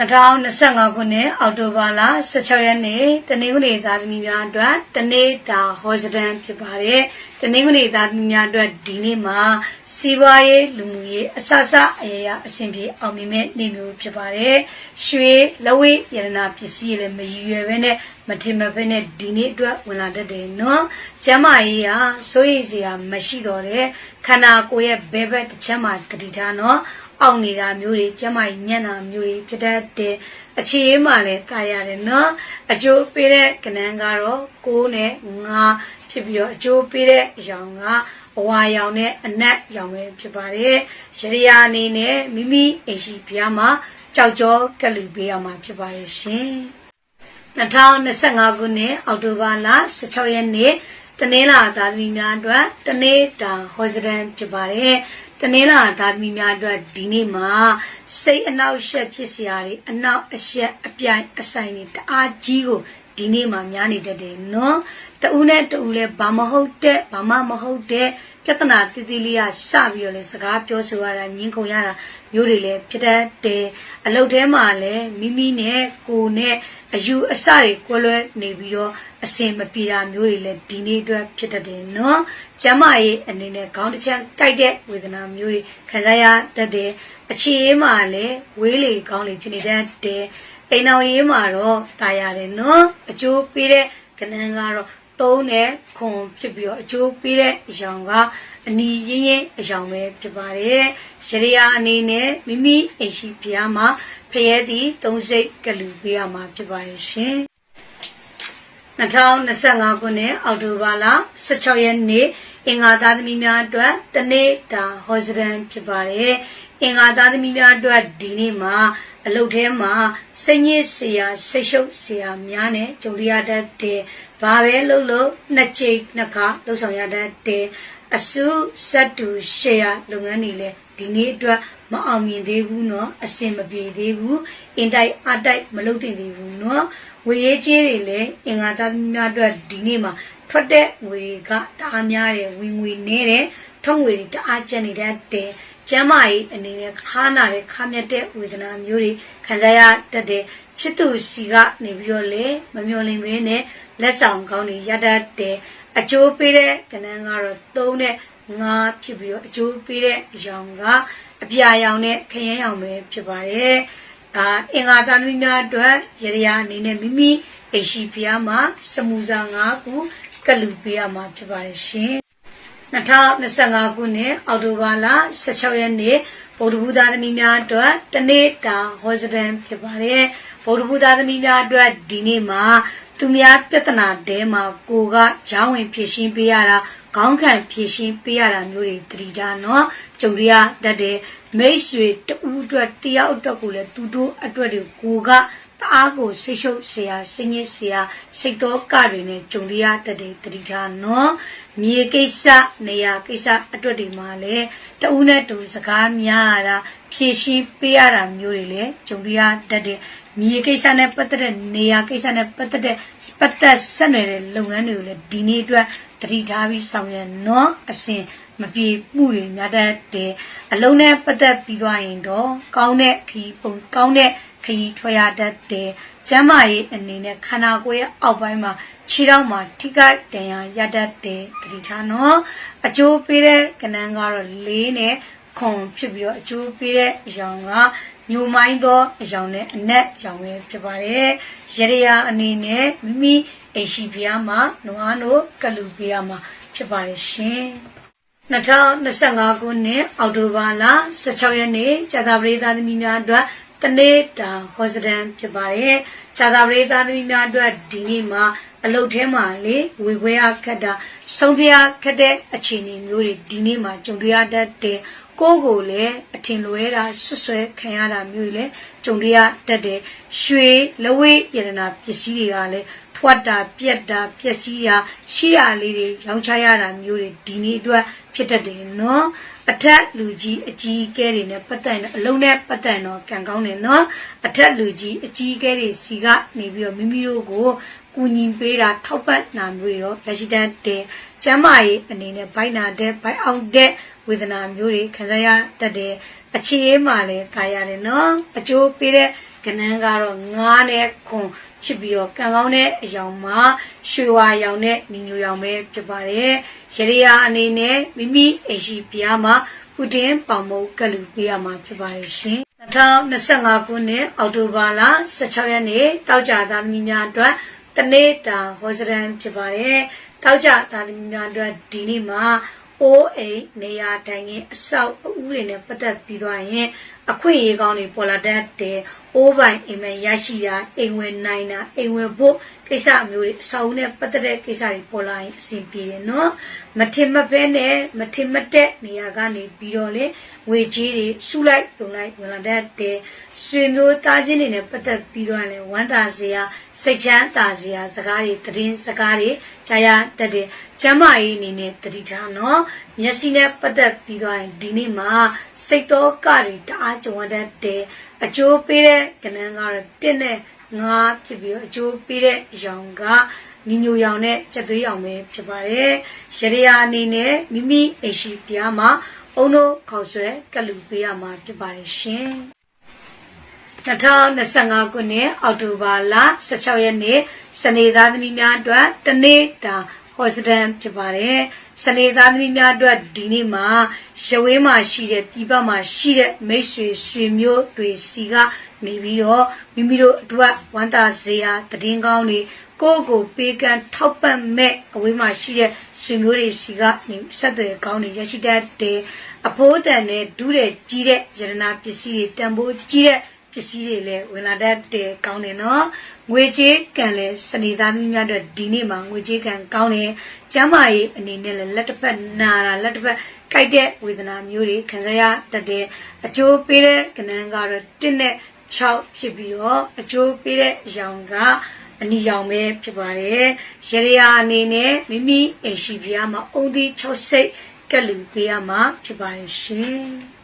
2025ခုနှစ်အောက်တိုဘာလ16ရက်နေ့တနင်္ဂနွေသားသမီးများအတွက်တနေ့တာဟောစတန်ဖြစ်ပါတယ်။တနင်္ဂနွေသားသမီးများအတွက်ဒီနေ့မှာစီးပွားရေးလူမှုရေးအစစအရာရာအဆင်ပြေအောင်မြင်မဲ့နေ့မျိုးဖြစ်ပါတယ်။ရွှေလက်ဝဲရတနာပစ္စည်းတွေလည်းမရည်ရွယ်ဘဲနဲ့မထင်မဖဲနဲ့ဒီနေ့အတွက်ဝင်လာတတ်တယ်နော်။ကျမ်းမာရေးဟာစိုးရိမ်စရာမရှိတော့တဲ့ခန္ဓာကိုယ်ရဲ့ဘဲဘက်တစ်ချက်မှတတိထားနော်။ အောက်နေတာမျိုးတွေကျမကြီးညံ့တာမျိုးတွေဖြစ်တတ်တဲ့အခြေအေးမှလည်းတာရတယ်နော်အကျိုးပေးတဲ့ကဏ္ဍကတော့6နဲ့9ဖြစ်ပြီးတော့အကျိုးပေးတဲ့အရောင်ကအဝါရောင်နဲ့အနက်ရောင်ပဲဖြစ်ပါတယ်ရရယာအနေနဲ့မိမိအိမ်ရှိဘုရားမှာကြောက်ကြောကလူပေးရမှာဖြစ်ပါတယ်ရှင်2025ခုနှစ်အောက်တိုဘာလ16ရက်နေ့ တနင်္လာသားသမီးများအတွက်တနေ့တာဟောစတန်ဖြစ်ပါတယ်တနင်္လာသားသမီးများအတွက်ဒီနေ့မှာစိတ်အနှောက်အယှက်ဖြစ်စရာတွေအနှောက်အယှက်အပြိုင်အဆိုင်တွေတအားကြီးကို ဒီနေ့မှာများနေတတ်တယ်နော်တူနဲ့တူလဲဘာမဟုတ်တဲ့ဘာမှမဟုတ်တဲ့ပြဿနာတိတိလေးကစပြီးတော့လဲစကားပြောဆိုရတာညင်းခုန်ရတာမျိုးတွေလည်းဖြစ်တတ်တယ်အလုပ်ထဲမှာလည်းမိမိနဲ့ကိုယ်နဲ့အယူအဆတွေကိုလွဲနေပြီးတော့အစင်မပြေတာမျိုးတွေလည်းဒီနေ့အတွက်ဖြစ်တတ်တယ်နော်ကျမရဲ့အနေနဲ့ခေါင်းတစ်ချမ်းကြိုက်တဲ့ဝေဒနာမျိုးတွေခံစားရတတ်တယ် အခြေအေးမှာလည်းဝေးလေကောင်းလေဖြစ်နေတတ်တယ်အိမ်တော်ရေးမှာတော့ตายရတယ်နော်အကျိုးပေးတဲ့ကဏ္ဍကတော့သုံးနဲ့ခွန်ဖြစ်ပြီးတော့အကျိုးပေးတဲ့အယောင်ကအနီရင်းရင်အယောင်ပဲဖြစ်ပါတယ်ရရယာအနေနဲ့မိမိအိမ်ရှိဖျားမှာဖရဲသည်သုံးစိတ်ကလူပေးရမှာဖြစ်ပါတယ်ရှင်2025ခုနှစ်အောက်တိုဘာလ16ရက်နေ့အင်္ဂါသားသမီးများအတွက်တနေ့တာဟောစဒန်ဖြစ်ပါတယ် အင်္ဂါသားသမီးများအတွက်ဒီနေ့မှာအလုပ်ထဲမှာစိတ်ညစ်စရာစိတ်ရှုပ်စရာများနဲ့ကြုံရတတ်တယ်။ဘာပဲလုပ်လို့နှစ်ကြိမ်နှစ်ခါလှုပ်ဆောင်ရတတ်တယ်။အစုစက်တူရှယ်ယာလုပ်ငန်းတွေလည်းဒီနေ့အတွက်မအောင်မြင်သေးဘူးเนาะအဆင်မပြေသေးဘူးအင်တိုက်အတိုက်မလုပ်သင့်သေးဘူးเนาะဝေရေးကြီးတွေလည်းအင်္ဂါသားများအတွက်ဒီနေ့မှာထွက်တဲ့ငွေတွေကတအားများတယ်ဝင်ငွေနည်းတယ် ထုံးငွေတွေတအားကျန်နေတတ်တယ်ကျမ်းမာရေးအနေနဲ့ခါနာတဲ့ခါမြတ်တဲ့ဝေဒနာမျိုးတွေခံစားရတတ်တဲ့ချစ်သူစီကနေပြီးတော့လေမမျော်လင့်ဘဲနဲ့လက်ဆောင်ကောင်းတွေရတတ်တဲ့အကျိုးပေးတဲ့ကဏ္ဍကတော့3နဲ့5ဖြစ်ပြီးတော့အကျိုးပေးတဲ့အရောင်ကအပြာရောင်နဲ့ခရမ်းရောင်ပဲဖြစ်ပါတယ်အာအင်္ဂါတန်များအတွက်ရရအနေနဲ့မိမိအိရှိဖျားမှာစမူစာ5ခုကလူပေးရမှာဖြစ်ပါတယ်ရှင် 2025ခုနှစ်အောက်တိုဘာလ16ရက်နေ့ဗုဒ္ဓဘုရားသမီးများအတွက်တနေ့တာဟောစတန်ဖြစ်ပါတယ်ဗုဒ္ဓဘုရားသမီးများအတွက်ဒီနေ့မှာသူများပြဿနာတဲမှာကိုကဂျောင်းဝင်ဖြည့်ရှင်းပေးရတာခေါင်းခံဖြည့်ရှင်းပေးရတာမျိုးတွေတတိတာနော်ကြုံရတတ်တယ်မိတ်ဆွေတူအတွက်တယောက်အတွက်ကိုလည်းသူတို့အတွက်တွေကိုက တအားကိုဆိတ်ရှုပ်ဆရာစိညစ်ဆရာစိတ်တော်ကတွေနဲ့ဂျုံလျာတက်တဲ့တတိထားနော်မြေကိစ္စနေရာကိစ္စအတွက်တွေမှာလည်းတဦးနဲ့တူစကားများရတာဖြည့်ရှင်းပေးရတာမျိုးတွေလည်းဂျုံလျာတက်တဲ့မြေကိစ္စနဲ့ပတ်သက်တဲ့နေရာကိစ္စနဲ့ပတ်သက်တဲ့ပတ်သက်ဆက်နွယ်တဲ့လုပ်ငန်းတွေကိုလည်းဒီနေ့အတွက်တတိထားပြီးဆောင်ရွက်နော်အစဉ်မပြေမှုတွေများတတ်တယ်အလုံးနဲ့ပတ်သက်ပြီးသွားရင်တော့ကောင်းတဲ့ခီးပုံကောင်းတဲ့ ခရီးထွက်ရတတ်တယ်။ကျမ်းမာရေးအနေနဲ့ခန္ဓာကိုယ်ရဲ့အောက်ပိုင်းမှာခြေထောက်မှာထိခိုက်ဒဏ်ရာရတတ်တယ်တတိထားနော်။အကျိုးပေးတဲ့ကဏ္ဍကတော့လေးနဲ့ခွန်ဖြစ်ပြီးတော့အကျိုးပေးတဲ့အရောင်ကညိုမိုင်းသောအရောင်နဲ့အနက်ရောင်ပဲဖြစ်ပါတယ်။ရရယာအနေနဲ့မိမိအိမ်ရှိဖျားမှာနွားနို့ကလူပေးရမှာဖြစ်ပါတယ်ရှင်။2025ခုနှစ်အောက်တိုဘာလ16ရက်နေ့ဇာတာပရိသတ်သမီးများအတွက် တနေ့တာဟောစတန်ဖြစ်ပါတယ်။ဇာတာပရိသတ်သမီးများအတွက်ဒီနေ့မှာအလုတ်ထဲမှာလေဝေခွဲရခက်တာဆုံးဖြတ်ခက်တဲ့အခြေအနေမျိုးတွေဒီနေ့မှာကြုံတွေ့ရတတ်တယ်ကိုယ်ကိုလည်းအထင်လွဲတာဆွဆွဲခံရတာမျိုးတွေလည်းကြုံတွေ့ရတတ်တယ်ရွှေလဝိယရနာပစ္စည်းတွေကလည်းထွတ်တာပြက်တာပျက်စီးတာရှိရလေးတွေရောင်းချရတာမျိုးတွေဒီနေ့အတွက်ဖြစ်တတ်တယ်နော် အထက်လူကြီးအကြီးအကဲတွေနဲ့ပတ်သက်ရင်အလုံးနဲ့ပတ်သက်တော့ကံကောင်းတယ်နော်အထက်လူကြီးအကြီးအကဲတွေစီကနေပြီးတော့မိမိတို့ကိုကူညီပေးတာထောက်ပံ့နာမျိုးတွေရောရရှိတတ်တယ်ကျမ်းမာရေးအနေနဲ့ဘိုက်နာတဲ့ဘိုက်အောင်တဲ့ဝေဒနာမျိုးတွေခံစားရတတ်တယ်အခြေအေးမှလည်းကာရတယ်နော်အကျိုးပေးတဲ့ကကနန်းကတော့9နဲ့ခွန် ဖြစ်ပြီးတော့ကံကောင်းတဲ့အယောင်မှာရွှေဝါရောင်နဲ့ညီညိုရောင်ပဲဖြစ်ပါတယ်ရရိယာအနေနဲ့မိမိအိမ်ရှိပြားမှာပူတင်ပေါင်မုတ်ကလူပေးရမှာဖြစ်ပါတယ်ရှင်2025ခုနှစ်အောက်တိုဘာလ16ရက်နေ့တောက်ကြသားသမီးများအတွက်တနေ့တာဟောစရန်ဖြစ်ပါတယ်တောက်ကြသားသမီးများအတွက်ဒီနေ့မှာအိုးအိမ်နေရာထိုင်ခင်းအဆောက်အဦတွေနဲ့ပတ်သက်ပြီးသွားရင် အခွင့်အရေးကောင်းတွေပေါ်လာတတ်တယ်။အိုးပိုင်အိမ်မက်ရရှိတာအိမ်ဝင်နိုင်တာအိမ်ဝင်ဖို့ကိစ္စမျိုးတွေအဆောက်အဦနဲ့ပတ်သက်တဲ့ကိစ္စတွေပေါ်လာရင်အဆင်ပြေတယ်နော်။မထင်မဖဲနဲ့မထင်မတက်နေရာကနေပြီးတော့လေငွေကြေးတွေစုလိုက်ပုံလိုက်ဝင်လာတတ်တယ်။ဆွေမျိုးသားချင်းတွေနဲ့ပတ်သက်ပြီးတော့လည်းဝမ်းသာစရာစိတ်ချမ်းသာစရာစကားတွေသတင်းစကားတွေကြားရတတ်တယ်။ကျမ်းမာရေးအနေနဲ့တတိထားနော်။မျက်စိနဲ့ပတ်သက်ပြီးတော့ရင်ဒီနေ့မှာစိတ်တော်ကတွေတအားကြုံရတတ်တယ်။အကျိုးပေးတဲ့ကဏ္ဍကတော့တစ်နဲ့ငါးဖြစ်ပြီးတော့အကျိုးပေးတဲ့အရောင်ကညီညိုရောင်နဲ့ကြက်သွေးရောင်ပဲဖြစ်ပါတယ်။ရရအနေနဲ့မိမိအိမ်ရှိပြားမှာအုံတို့ခေါက်ဆွဲကလူပေးရမှာဖြစ်ပါတယ်ရှင်။2025ခုနှစ်အောက်တိုဘာလ16ရက်နေ့စနေသားသမီးများအတွက်တနေ့တာ ဟောစတန်ဖြစ်ပါတယ်။စနေသားသမီးများအတွက်ဒီနေ့မှာရဝေးမှာရှိတဲ့ပြည်ပမှာရှိတဲ့မိတ်ဆွေဆွေမျိုးတွေစီကနေပြီးတော့မိမိတို့အတွက်ဝမ်းသာစရာတည်င်းကောင်းတွေကိုယ့်ကိုပေးကမ်းထောက်ပံ့မဲ့အဝေးမှာရှိတဲ့ဆွေမျိုးတွေစီကနေဆက်သွယ်ကောင်းတွေရရှိတတ်တယ်။အဖိုးတန်နဲ့ဒူးတဲ့ကြီးတဲ့ယရနာပစ္စည်းတွေတန်ဖိုးကြီးတဲ့ ပစ္စည်းတွေလည်းဝင်လာတတ်တယ်ကောင်းတယ်နော်ငွေကြေးကံလည်းစနေသားမိများတို့ဒီနေ့မှာငွေကြေးကံကောင်းတယ်ကျမ်းမာရေးအနေနဲ့လည်းလက်တစ်ဖက်နာတာလက်တစ်ဖက်ကြိုက်တဲ့ဝေဒနာမျိုးတွေခံစားရတတ်တယ်အကျိုးပေးတဲ့ကဏ္ဍကတော့1နဲ့6ဖြစ်ပြီးတော့အကျိုးပေးတဲ့အရောင်ကအနီရောင်ပဲဖြစ်ပါတယ်ရရယာအနေနဲ့မိမိအိမ်ရှိပြားမှာအုံသီး6စိတ်ကက်လူပေးရမှာဖြစ်ပါတယ်ရှင်